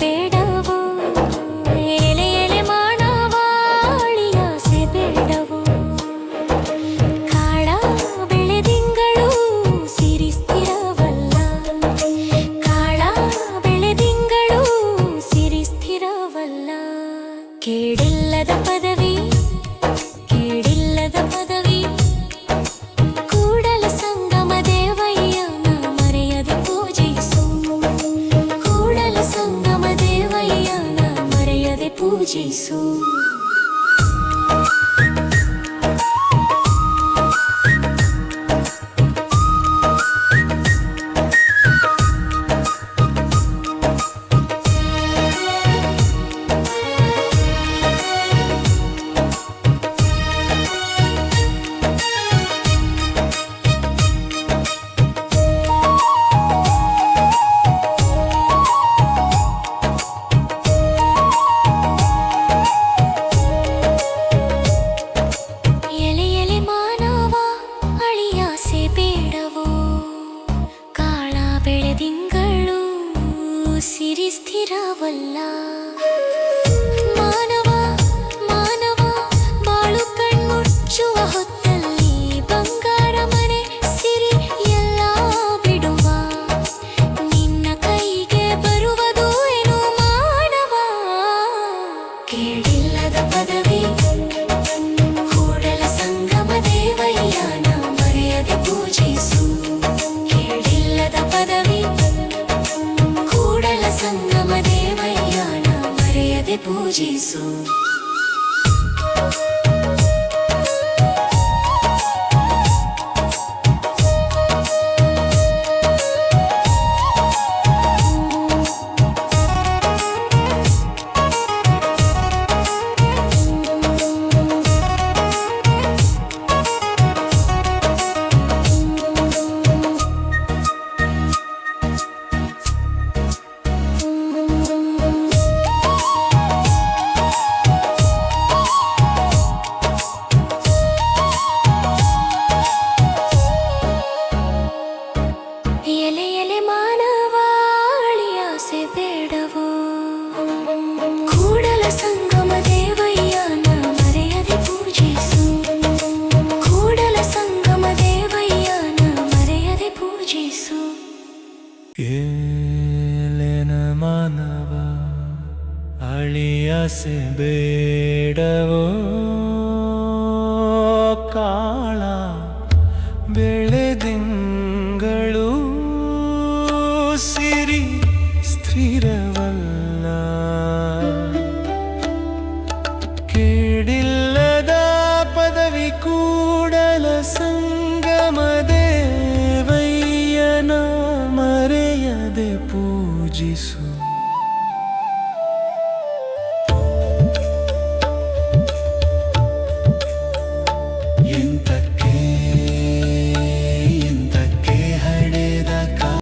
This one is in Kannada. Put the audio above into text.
ಬೇಡ 寄宿 ಸ್ಥಿರವಲ್ಲ. ಮಾನವ ಮಾನವ, ಬಾಳು ಕಣ್ಮುಚ್ಚುವ ಹೊತ್ತಲ್ಲಿ ಬಂಗಾರ ಮನೆ ಸಿರಿ ಎಲ್ಲ ಬಿಡುವ. ನಿನ್ನ ಕೈಗೆ ಬರುವುದು ಏನು ಮಾನವ? ಕೇಳಿಲ್ಲದ ಪದವಿ ಪೂಜಿಸು ಏಲೇನ ಮಾನವ ಅಳಿಯಸೆ ಬೇಡವೋ ಕಾಳ ಮರೆಯದೆ ಪೂಜಿಸು